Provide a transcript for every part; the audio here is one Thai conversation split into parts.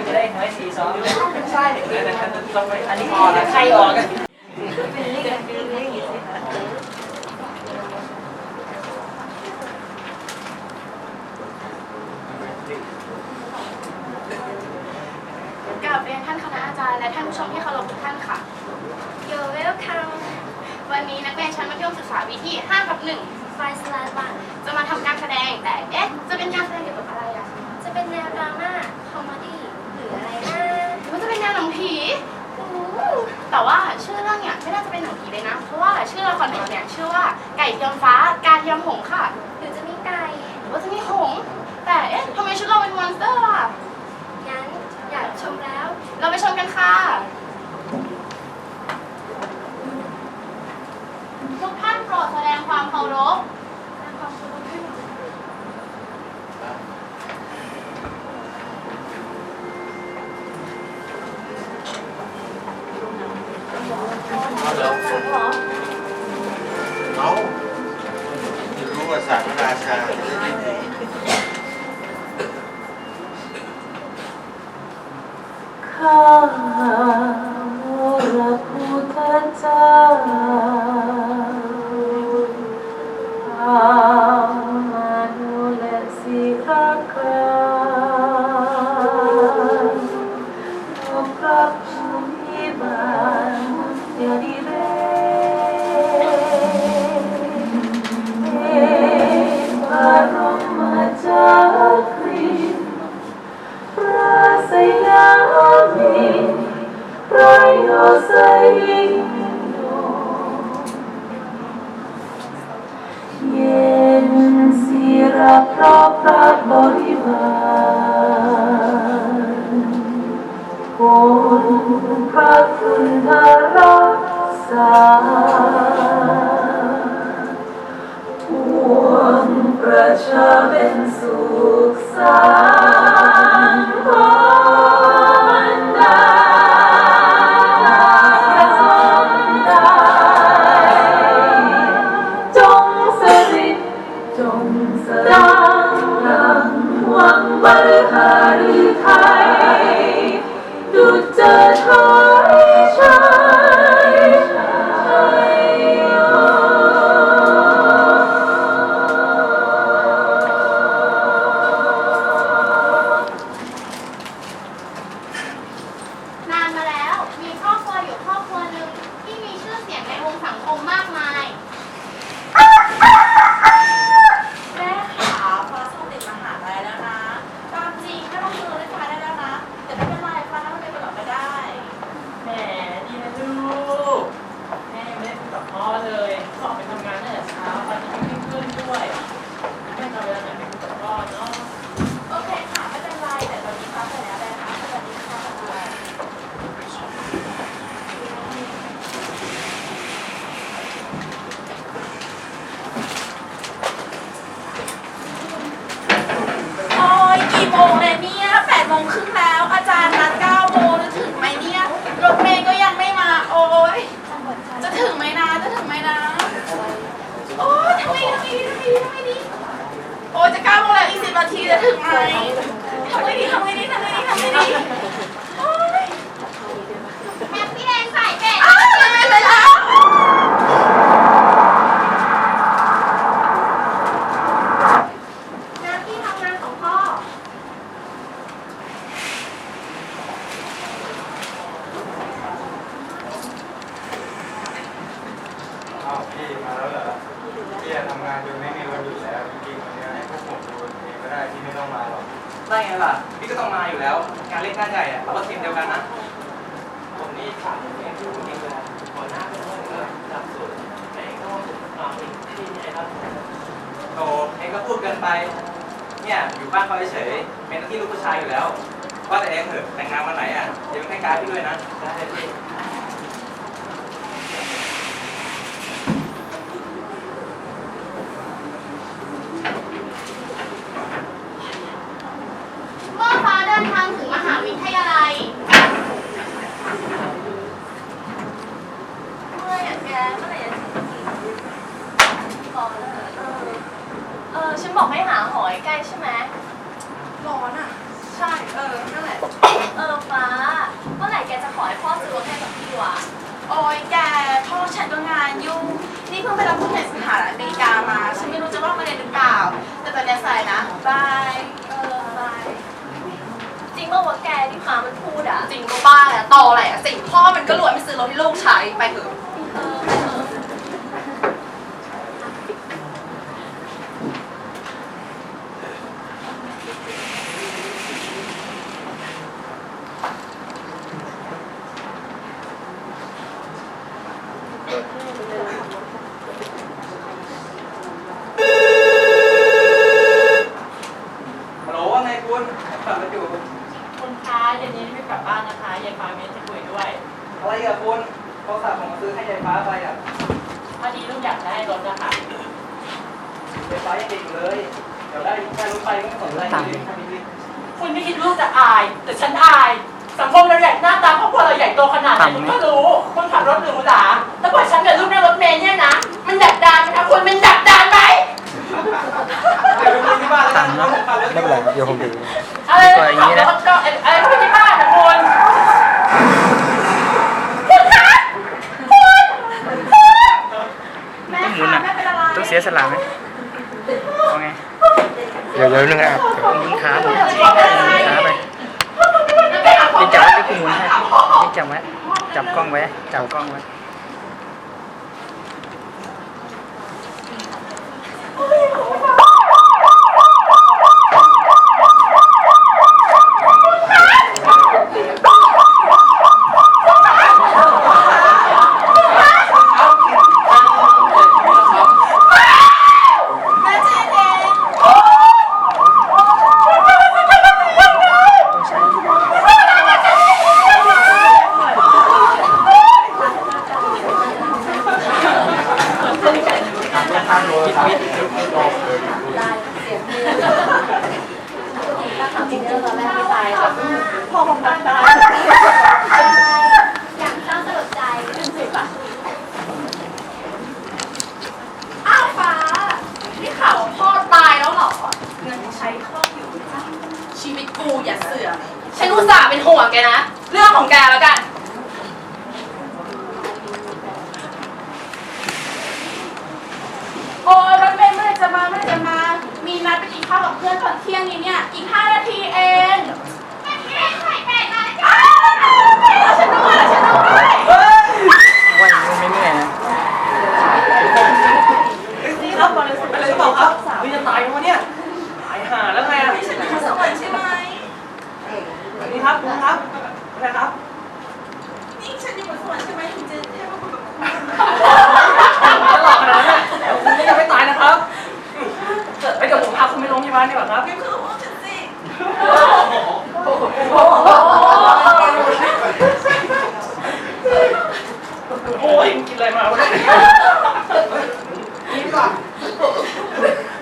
คุณจะได้ทำให้สีซ้อมใช่แต่ฉันต้องไปอันนี้พอแล้วใครออกกราบเรียนท่านคณะอาจารย์และท่านผู้ชมที่เคารพทุกท่านค่ะ You're welcome วันนี้นักเรียนชั้นมัธยมศึกษาปีที่5ทับ1ไฟสไลด์วันจะมาทำการแสดงแต่เอ๊ะจะเป็นการแสดงเกี่ยวกับอะไรอะ จะเป็นแนวดราม่าคอมเมดี้หรืออะไรนะ หรือว่าจะเป็นแนวหนังผีอู้แต่ว่าชื่อเรื่องเนี่ยไม่น่าจะเป็นหนังผีเลยนะ เพราะว่าชื่อละครของเราเนี่ยชื่อว่าไก่เทียมฟ้าการเทียมหงส์ค่ะ หรือจะมีไก่หรือว่าจะมีหงส์แต่เอ๊ะทำไมชุดเราเป็นมอนสเตอร์ล่ะ งั้นอยากชมแล้ว เราไปชมกันค่ะทุกท่านโปรดแสดงความเคารพแสดงความเคารพให้หน่อย เอาเหรอเอาจะรู้ว่าศาสตร์พระราชา เย็นศิระเพราะพระบริวารคนพระคุณพระรักษาปวงประชาเป็นสุขสัน จงสดังดังหวังบริหารไทยดุจเจอทอ โอ้ยทำไมทำไมดีทำไมดีทำไมดีโอ้จะเก้าโมงแล้วอีกสิบนาทีจะถึงไหมทำไงดีทำไงดีทำไงดีทำไงดีโอ้ย แฮปปี้แอนด์สายเป็ด อ้าวทำไมไปแล้ว หน้าที่ทำงานของพ่อ อ้าวพี่มาแล้วเหรอพี่อะทำงานจนไม่มีวันหยุดแล้วจริงๆวันนี้ให้พวกผมดูเองก็ได้พี่ไม่ต้องมาหรอก ได้ไงล่ะ พี่ก็ต้องมาอยู่ แล้วกานเล็กงาใหญ่อะเราก็ทีมเดียวกันนะผมนี่ขาดเองที่ผมเองเลยก่อนหน้าเป็นคนก็รับสุดแต่เองก็ว่าผมตามที่นี่ครับโตเองก็พูดเกินไป เนี่ยอยู่บ้านเขาเฉยเป็นหน้าที่ลูกผู้ชายอยู่แล้ว ว่าแต่เองเถอะแต่งงานวันไหนอะเดี๋ยวให้การพี่ด้วยนะได้พี่ ล้ใช่ไหมร้อนอะ ใช่ เออ นั่นแหละ เออฟ้า เมื่อไหร่แกจะขอให้พ่อซื้อรถให้กับพี่วะโอ้ยแกพ่อฉันก็งานยุ่ง นี่เพิ่งไปรับผู้ใหญ่สหรัฐอเมริกามา ฉันไม่รู้จะว่ามาเรียนหรือเปล่า แต่ตอนนี้สายนะบาย เออบาย จริงเมื่อวันแกที่ฟ้ามันพูดอะ จริงก็บ้าแหละต่อแหละสิ พ่อมันก็รวยไม่ซื้อรถให้ลูกใช้ไปเถอะ หรูหราแล้วพอฉันกับลูกนั่งรถเมล์เนี่ยนะ มันดักดานไหมคะคุณมันดักดานไหมๆเดี๋ยวไปคุยที่บ้านแล้วกันผมขับรถอไม่เป็นไรเดี๋ยวผมดูอะไรนะขับรถก็อะไรก็ไม่ที่บ้านนะคุณคุณคะคุณ แม่ค่ะแม่เป็นอะไร ต้องเสียสละไหมเอาไง เดี๋ยวเดี๋ยวนึงอะ หมุนขาผมหมุนขาไปนี่จับไว้ที่คุณหมุนให้นี่จับไว้ จับกล้องไว้ จับกล้องไว้ แม่เจนเอง จริงๆตอนแรกไม่ตายแต่พอผมตายตายอย่างเศร้าสลดใจเป็นสิบอะ อ้าวฟ้า นี่ข่าวว่าพ่อตายแล้วเหรอ เงินใช้คล่องอยู่จ้ะชีวิตกูอย่าเสื่อม ฉันอุตส่าห์เป็นห่วงแกนะ เรื่องของแกแล้วกัน โอ้ยรถเมล์เมื่อไหรจะมาเมื่อไหรจะมา มีนัดไปกินข้าวกับเพื่อนตอนเที่ยงนี้เนี่ย อีก 5 นาทีเองอ้าวฉันด้วยฉันด้วย ว่าอย่างนี้ไม่เหนื่อยนะ นี่ครับอะไรหรือ เปล่าครับเฮ้ยจะตายแล้ววะเนี่ยตายห่าแล้วไงอะฉันอยู่สวรรค์ใช่ไหมนี่ครับคุณครับอะไรครับ นี่ฉันอยู่บนสวรรค์ใช่ไหมถึงจะให้มาคุยกับคุณตลอดขนาดนั้นแล้วคุณก็ยังไม่ตายนะครับไปเดี๋ยวผมพาคุณไปโรงพยาบาลดีกว่าครับคือคือว่าฉันสิโอ้ยมึงกินอะไรมาวะเนี่ยนี่ก่อน はい。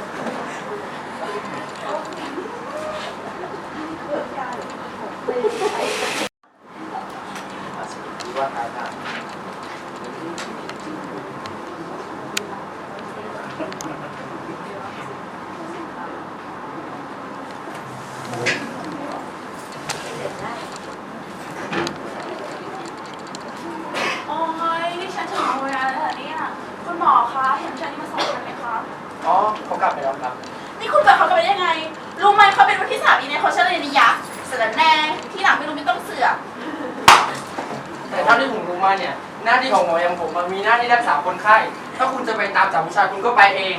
จะไปตามจับผู้ชายคุณก็ไปเอง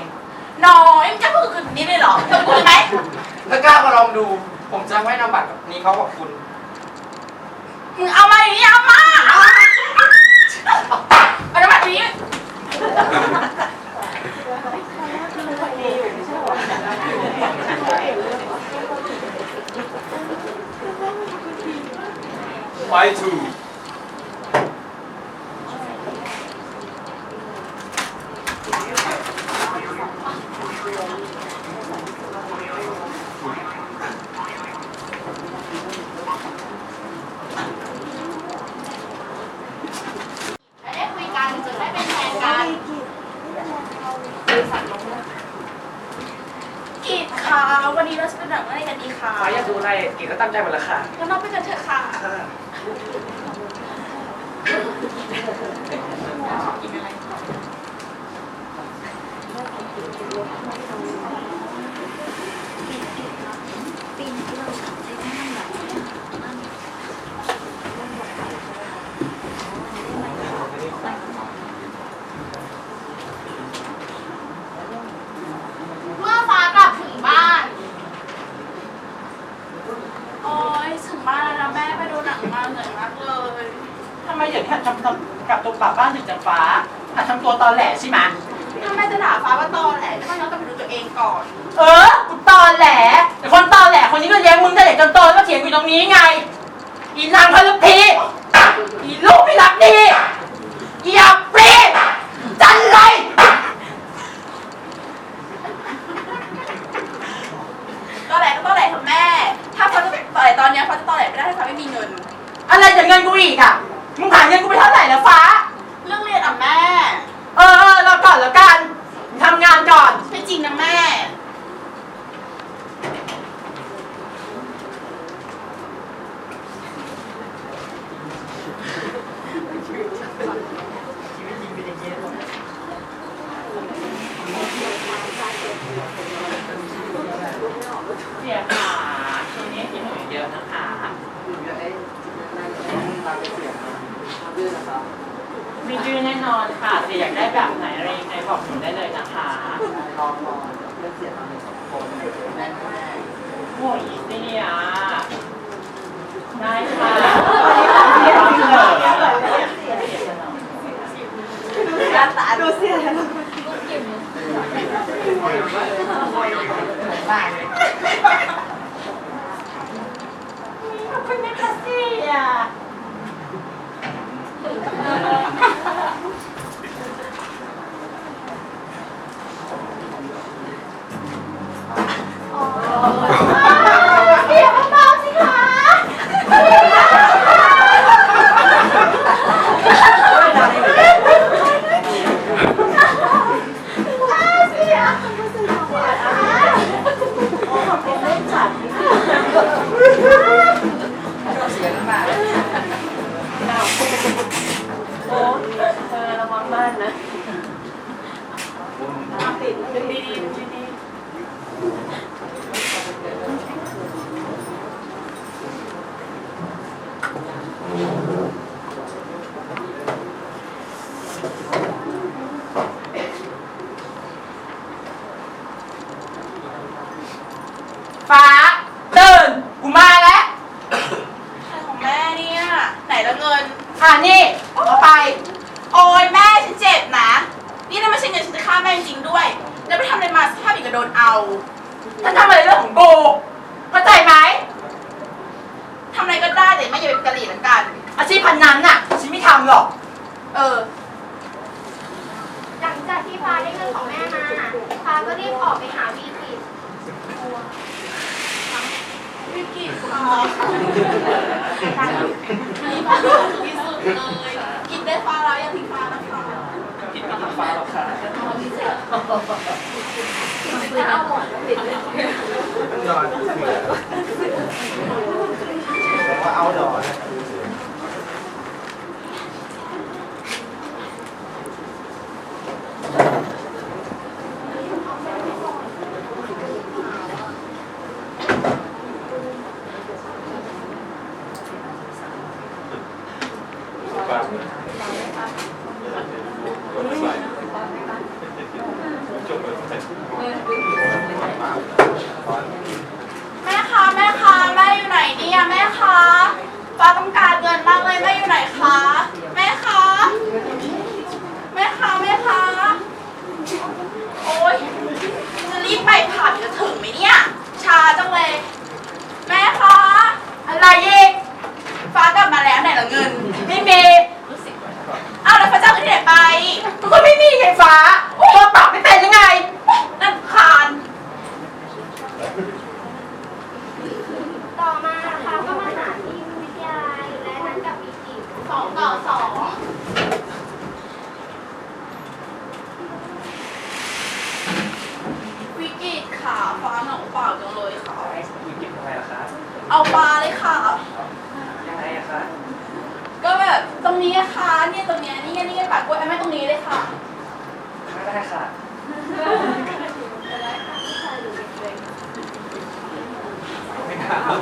น้อยมึงจะพูดกับแบบนี้เลยเหรอจะพูดไหมถ้ากล้าก็ลองดู ผมจะให้นามบัตรนี้เขากับคุณ มึงเอามาอย่างนี้เอามาเอามาเอาน้ำมันนี้ไปทูจะได้คุยกันจะได้เป็นแฟนกันกีดค่ะวันนี้เราจะเป็นแบบอะไรกันดีคะ ฟ้าอยากดูอะไรกินก็ ตั้งใจหมดแล้วค่ะงั้นเราไปกันเถอะค่ะ เมื่อฟ้ากลับถึงบ้าน โอ้ยถึงบ้านแล้วนะแม่ไปดูหนังมาเหนื่อยมากเลย ทำไมอย่างนี้หัด ทำทำกับตัวกลับบ้านถึงจังฟ้าหัดทำตัวตอแหลใช่ไหมถ้าแม่จะด่าฟ้าว่าตอแหลก็ต้องย้อนกลับไปดูตัวเองก่อน เออกูตอแหลแต่คนตอแหลคนนี้ก็เลี้ยงมึงแต่เด็กจนโตแล้วก็เถียงอยู่ตรงนี้ไง อีนางพลุพีอีลูกไม่รักดีอีอับปรีจันไรตอแหลก็ตอแหลเถอะแม่ ถ้าฟ้าจะตอแหลตอนเนี้ยฟ้าจะตอแหลไม่ได้ถ้าฟ้าไม่มีเงิน อะไรจะเงินกูอีกอะ มึงผ่านเงินกูไปเท่าไหร่แล้วฟ้า เรื่องเรียนอะแม่ เออเออรอก่อนแล้วกัน ทำงานก่อน ไม่จริงนะแม่ เสียขาช่วงนี้กินหนูเยอะนะคะ มีดื้อแน่นอนค่ะแต่อยากได้แบบไหนอะไรยังไงบอกหนูได้เลยนะคะโอ้ยเลือเสียได้ค่ะตาดูเสียขอบคุณนะคะเสีย ハハハハ! ก็รีบออกไปหาวีกิตวิกฤตค่ะที่สุดเลยกินได้ฟ้าแล้วอย่าทิ้งฟ้านะคะผิดไม่ผิดฟ้าหรอกค่ะดอนแต่ว่าเอาดอนนะ แม่คะแม่คะแม่อยู่ไหนเนี่ยแม่คะฟ้าต้องการเงินมากเลยแม่อยู่ไหนคะแม่คะแม่คะแม่คะโอ๊ยจะรีบไปผับจะถึงไหมเนี่ยช้าจังเลย แม่คะ อะไรอีก ฟ้ากลับมาแล้วไหนละเงิน ไม่มี อ้าวแล้วฟ้าจะเอาเงินที่ไหนไป ก็ไม่มีไง ฟ้า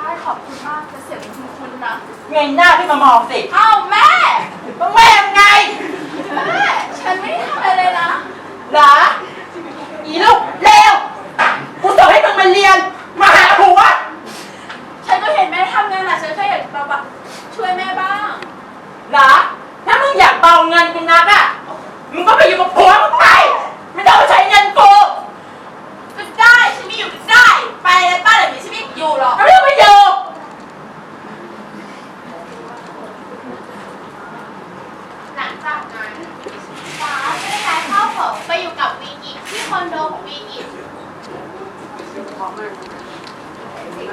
ช่ขอบคุณมากจะเสียงคุณคุณนะ เงยหน้าขึ้นมามองสิอ้าวแม่ ต้องแม่ยังไงแม่ ฉันไม่ได้ทำอะไรเลยนะ เหรออีลูกเลวกูสอนให้มึงมาเรียน มาหาผัวฉันก็เห็นแม่ทำงานหนักฉันก็อยากแบบว่าช่วยแม่บ้าง เหรอถ้ามึงอยากเบาเงินกูนักอะ มึงก็ไปอยู่กับผัวมึงไป ไม่ต้องมาใช้เงินกู ก็ได้ฉันไม่อยู่ก็ได้ ไปเลยป้าเดี๋ยวนี้ฉันไม่อยู่หรอก ไม่ต้องมาอยู่ หลังจากนั้นฟ้าก็ได้ย้ายเข้าของไปอยู่กับวีกิที่คอนโดของวีกิ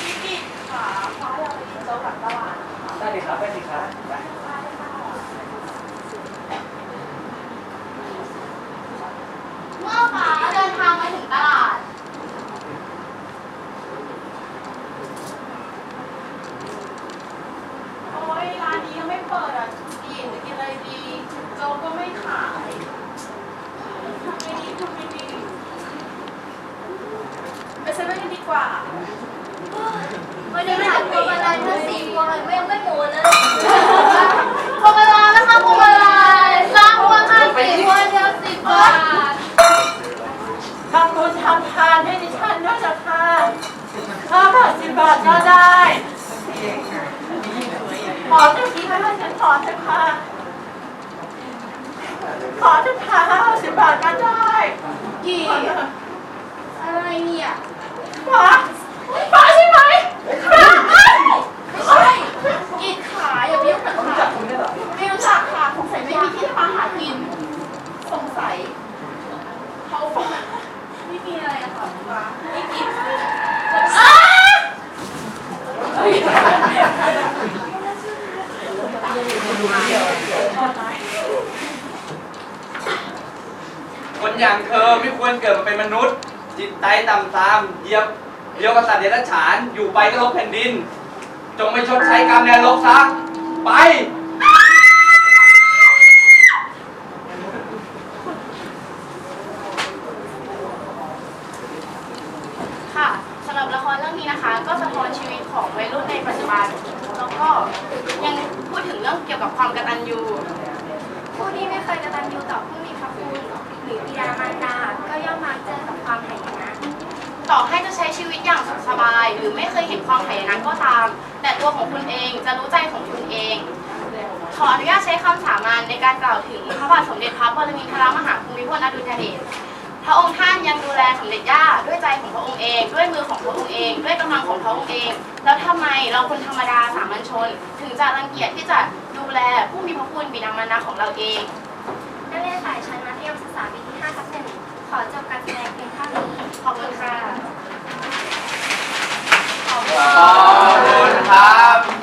พี่กิตค่ะฟ้าอยากไปกินโจ๊กหลังตลาดนะคะ ได้ดิครับได้ดิครับไป เมื่อฟ้าเดินทางมาถึงตลาด โอ๊ยร้านนี้ยังไม่เปิดอะกินจะกินอะไรดี โจ๊กก็ไม่ขายทำไงดีทำไงดีไปเซเว่นกันดีกว่า วันนี้ขายพวงมาลัยมาสี่พวงเลยไม่ยังไม่หมดเลยพวงมาลัยนะคะพวงมาลัยสามพวงห้าสิบพวงเดียวสิบบาท ทำบุญทำทานให้ดิฉันด้วยนะค่ะห้าบาทสิบบาทก็ได้ ขอเจ้าทีให้ฉันขอเถอะค่ะ ขอเถอะค่ะห้าสิบบาทก็ได้กี่อะไรเนี่ยฟ้าฟ้าใช่ไหมฟ้าไม่ใช่กีดขาอย่าไปยุ่งกับขา ไม่รู้จักค่ะสงสัยไม่มีที่ทำมาหากิน สงสัยเขาฟ้าไม่มีอะไรอะค่ะฟ้าไม่กีดอ้า คนอย่างเธอไม่ควรเกิดมาเป็นมนุษย์ จิตใจต่ำตามเหยียบเดียวกับสัตว์เดรัจฉาน อยู่ไปก็ลบแผ่นดิน จงไปชดใช้กรรมในนรกซะไป ค่ะสำหรับละครเรื่องนี้นะคะ ก็สะท้อนชีวิตของวัยรุ่นในปัจจุบัน แล้วก็ยังพูดถึงเรื่องเกี่ยวกับความกตัญญูผู้ที่ไม่เคยกตัญญูต่อผู้มีพระคุณ หรือบิดามารดาก็ย่อมมักเจอกับความหายนะต่อให้จะใช้ชีวิตอย่างสุขสบาย หรือไม่เคยเห็นความหายนะก็ตาม แต่ตัวของคุณเองจะรู้ใจของคุณเอง ขออนุญาตใช้คำสามัญในการกล่าวถึงพระบาทสมเด็จพระปรมินทรมหาภูมิพลอดุลยเดชพระองค์ท่านยังดูแลสมเด็จย่าด้วยใจของพระองค์เอง ด้วยมือของพระองค์เอง ด้วยกำลังของพระองค์เอง แล้วทำไมเราคนธรรมดาสามัญชน ถึงจะรังเกียจที่จะดูแลผู้มีพระคุณบิดามารดาของเราเอง ขอจบการแสดงเพียงเท่านี้ ขอบคุณค่ะ ขอบคุณครับ